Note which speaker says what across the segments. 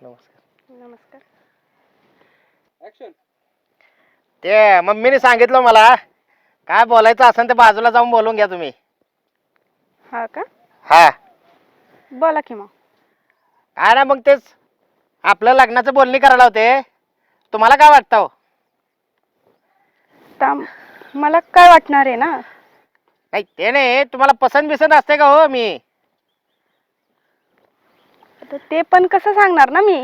Speaker 1: नमस्कार.
Speaker 2: नमस्कार.
Speaker 1: ते मम्मीने सांगितलं मला काय बोलायचं असेल ते बाजूला जाऊन बोलून घ्या तुम्ही.
Speaker 2: हा का?
Speaker 1: हा.
Speaker 2: बोला की मग.
Speaker 1: काय ना मग तेच आपलं लग्नाचं बोलणी करायला होते. तुम्हाला काय वाटतं हो?
Speaker 2: ता मला काय वाटणार आहे ना?
Speaker 1: नाही ते नाही तुम्हाला पसंत बिसंत असते का हो मी?
Speaker 2: ते पण कसं सांगणार ना मी?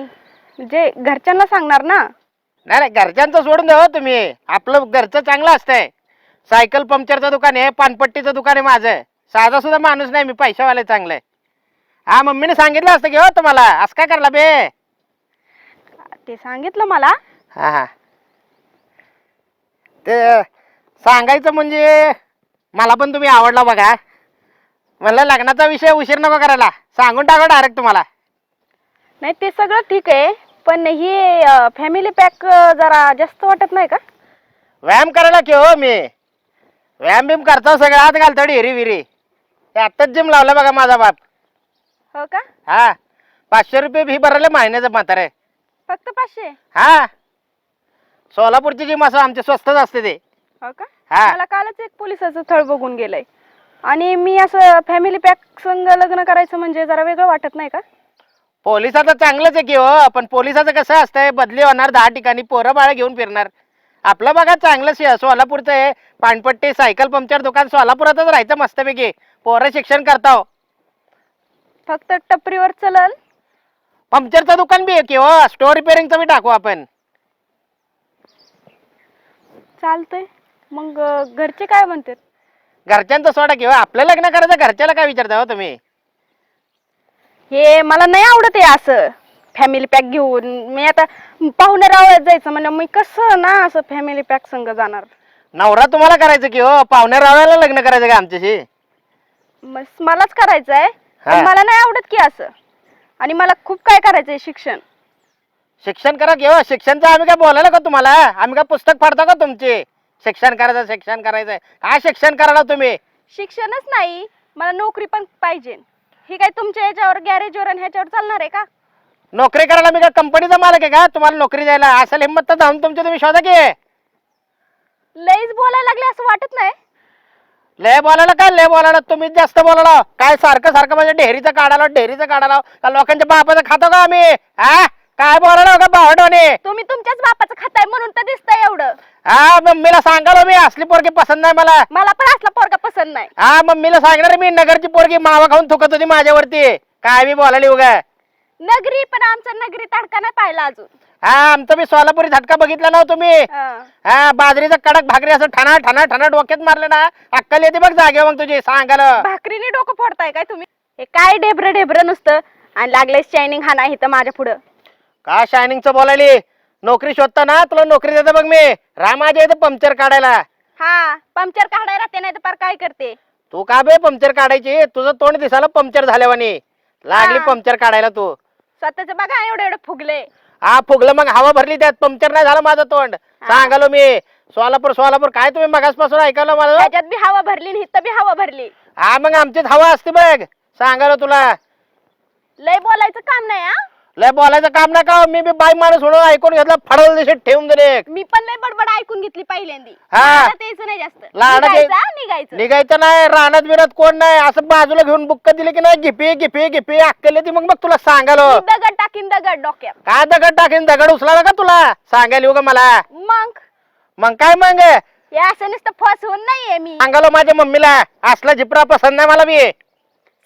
Speaker 2: म्हणजे घरच्यांना सांगणार ना?
Speaker 1: नाही नाही घरच्यांचं सोडून द्या हो तुम्ही. आपलं घरचं चांगलं असतंय. सायकल पंक्चरचं दुकान आहे पानपट्टीचं दुकान आहे माझं. साधा सुद्धा माणूस नाही मी पैशावाले चांगलं. आहे हा मम्मीने सांगितलं असतं की हो तुम्हाला. असं काय करला बे?
Speaker 2: ते सांगितलं मला?
Speaker 1: हा हा. ते सांगायचं म्हणजे मला पण तुम्ही आवडला बघा. म्हणलं लग्नाचा विषय उशीर नको करायला. सांगून टाका डायरेक्ट तुम्हाला.
Speaker 2: नाही ते सगळं ठीक आहे पण ही फॅमिली पॅक जरा जास्त वाटत नाही का?
Speaker 1: व्यायाम करायला की हो मी? व्यायाम बिम करतो सगळं हात घालतो हिरी विरी. ते आत्ताच जिम लावलं बघा माझा बाप.
Speaker 2: हो का?
Speaker 1: हा. पाचशे रुपये फी भरले महिन्याचं म्हातारे.
Speaker 2: फक्त पाचशे?
Speaker 1: हा. सोलापूरची जिम असं आमचे स्वस्तच असते ते.
Speaker 2: हो का?
Speaker 1: हा.
Speaker 2: मला कालच एक पोलिसाचं थळ बघून गेलंय. आणि मी असं फॅमिली पॅक संग लग्न करायचं म्हणजे जरा वेगळं वाटत नाही का?
Speaker 1: पोलिसाचं चांगलंच आहे की हो पण पोलिसाचं कसं असतंय बदली होणार दहा ठिकाणी पोरं बाळं घेऊन फिरणार. आपलं बघा चांगलं शे- सोलापूरचं आहे पानपट्टी सायकल पंक्चर दुकान सोलापुरातच राहायचं मस्तपैकी. पोरं शिक्षण करताव
Speaker 2: फक्त टपरीवर चलल
Speaker 1: पंक्चरचं दुकान बी आहे की हो स्टोर रिपेअरिंगचं बी टाकू आपण.
Speaker 2: चालतंय. मग अं, घरचे काय म्हणतात?
Speaker 1: घरच्यांचं सोडा की हो आपलं लग्न करायचं घरच्याला काय विचारता हो तुम्ही?
Speaker 2: हे मला नाही आवडत आहे असं. फॅमिली पॅक घेऊन. मी आता पाहुणे रावळ्यात जायचं म्हणजे मी कसं ना असं फॅमिली पॅक संग जाणार.
Speaker 1: नवरा तुम्हाला करायचं की हो? पाहुण्या रावळ्याला लग्न करायचं का आमच्याशी?
Speaker 2: मलाच करायचं आहे
Speaker 1: हा.
Speaker 2: मला नाही आवडत की असं. आणि मला खूप काय करायचंय शिक्षण.
Speaker 1: शिक्षण करा की हो. शिक्षणचं आम्ही काय बोलायला का तुम्हाला? आम्ही काय पुस्तक फाडतो का तुमचे? शिक्षण करायचं शिक्षण करायचं काय शिक्षण करायला तुम्ही?
Speaker 2: शिक्षणच नाही. मला नोकरी पण पाहिजे. हे काय तुमच्या याच्यावर गॅरेजवर आणि ह्याच्यावर चालणार आहे का?
Speaker 1: नोकरी करायला मी काय कंपनीचा मालक आहे का? तुम्हाला नोकरी द्यायला असेल हिंमत तर जाऊन तुमची तुम्ही शोधा की.
Speaker 2: लईच बोलायला लागले असं वाटत नाही.
Speaker 1: लय बोलायला काय? लय बोलायला तुम्हीच जास्त बोलायला. काय सारखं सारखं म्हणजे डेअरीचं काढायला डेअरीचं काढायला. का लोकांच्या बापाचं खातो का आम्ही? हा काय बोलायला का बावडवणे
Speaker 2: तुम्ही तुमच्याच बापाचं खाताय म्हणून तर दिसतंय एवढं.
Speaker 1: हा मम्मीला सांगालो मी असली पोरगी पसंत नाही मला.
Speaker 2: मला पण असला पोरगा पसंत नाही.
Speaker 1: हा मम्मीला सांगणार मी नगरची पोरगी मावा खाऊन थुकत होती माझ्यावरती. काय मी बोलायली उगा
Speaker 2: नगरी पण आमचा नगरी तडका नाही पाहिला अजून.
Speaker 1: हा आमचं मी सोलापुरी झटका बघितला ना तुम्ही.
Speaker 2: हा.
Speaker 1: हा बाजरीचं कडक भाकरी असं ठणा ठणा ठणा डोक्यात मारलं ना अक्कल येते बघ जागे मग तुझी सांगायला.
Speaker 2: भाकरीने डोकं फोडताय काय तुम्ही? हे काय डेब्र डेब्र नुसतं. आणि लागलंय शायनिंग हा नाही तर माझ्या पुढं.
Speaker 1: का शायनिंगचं बोलायली? नोकरी शोधता ना तुला नोकरी देतो बघ मी. रामाच्या इथं पंक्चर काढायला.
Speaker 2: हा पंक्चर काढाय राहते नाही तर पार काय करते?
Speaker 1: तू का बे पंक्चर काढायची? तुझं तोंड दिसायला पंक्चर झाल्यावानी. लागली
Speaker 2: हा.
Speaker 1: पंक्चर काढायला तू.
Speaker 2: स्वतःच बघा एवढे एवढे फुगले.
Speaker 1: हा फुगलं मग हवा भरली त्यात. पंक्चर नाही झालं माझं तोंड. सांगालो मी. सोलापूर सोलापूर काय तुम्ही मगासपासून ऐकलं मला?
Speaker 2: त्याच्यात बी हवा भरली आणि इथं बी हवा भरली.
Speaker 1: हा मग आमचीच हवा असते बघ. सांगालो तुला.
Speaker 2: लय बोलायचं काम नाही हा?
Speaker 1: लय बोलायचं काम नाही का? मी बी बाई माणूस म्हणून ऐकून घेतलं फडल दिशेत ठेवून दिले.
Speaker 2: मी पण लय बडबड ऐकून घेतली पहिल्यांदी.
Speaker 1: हा.
Speaker 2: यायचं नाही जास्त. निघायचं, हा, निघायचं.
Speaker 1: निघायचं नाही रानात बिनात कोण नाही. असं बाजूला घेऊन बुक्क दिली की नाही गिपी गिपी गिपी अक्कल ती मग मग तुला सांगालो
Speaker 2: मी दगड टाकीन दगड डोक्यात.
Speaker 1: काय दगड टाकीन? दगड उचला का तुला? सांगायला येऊ का मला.
Speaker 2: मग?
Speaker 1: मग काय मग?
Speaker 2: हे असं नुसतं फस होऊन नाहीये मी.
Speaker 1: सांगालो माझ्या मम्मीला असला जिपरा पसंत नाही मला बी.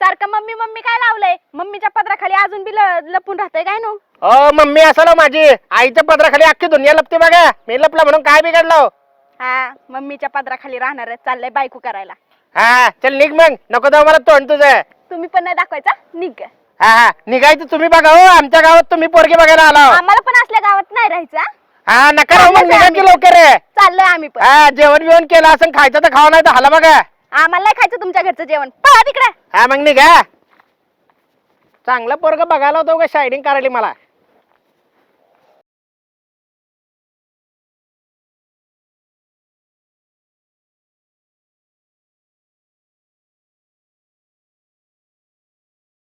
Speaker 2: सारखं मम्मी मम्मी काय लावलंय? मम्मीच्या पदराखाली अजून बी ल- लपून राहतंय काय नो?
Speaker 1: अ मम्मी असं ना माझी. आईच्या पदराखाली अख्खी दुनिया लपते बघा. मी लपला म्हणून काय बिघडलो
Speaker 2: हा? मम्मीच्या पदराखाली राहणार चाललंय बायको करायला.
Speaker 1: हा चल निघ मग. नको जाऊ मला तोंड तुझं.
Speaker 2: तुम्ही पण नाही दाखवायचा? निघ.
Speaker 1: हा हा. निघायचं तुम्ही बघा हो. आमच्या गावात तुम्ही पोरगी बघायला आला
Speaker 2: आम्हाला पण असल्या गावात नाही राहायचं हा?
Speaker 1: हा नका राहू मग. निघा की लवकर.
Speaker 2: चाललोय आम्ही पण.
Speaker 1: हा जेवण बिवण केलं असं खायचं तर खावा नाही तर हाला बघा.
Speaker 2: आम्हाला नाही खायचं तुमच्या घरचं जेवण. पळा तिकडे.
Speaker 1: हा मग निघा. चांगला पोरग बघायला होतो का शायनिंग करायली मला.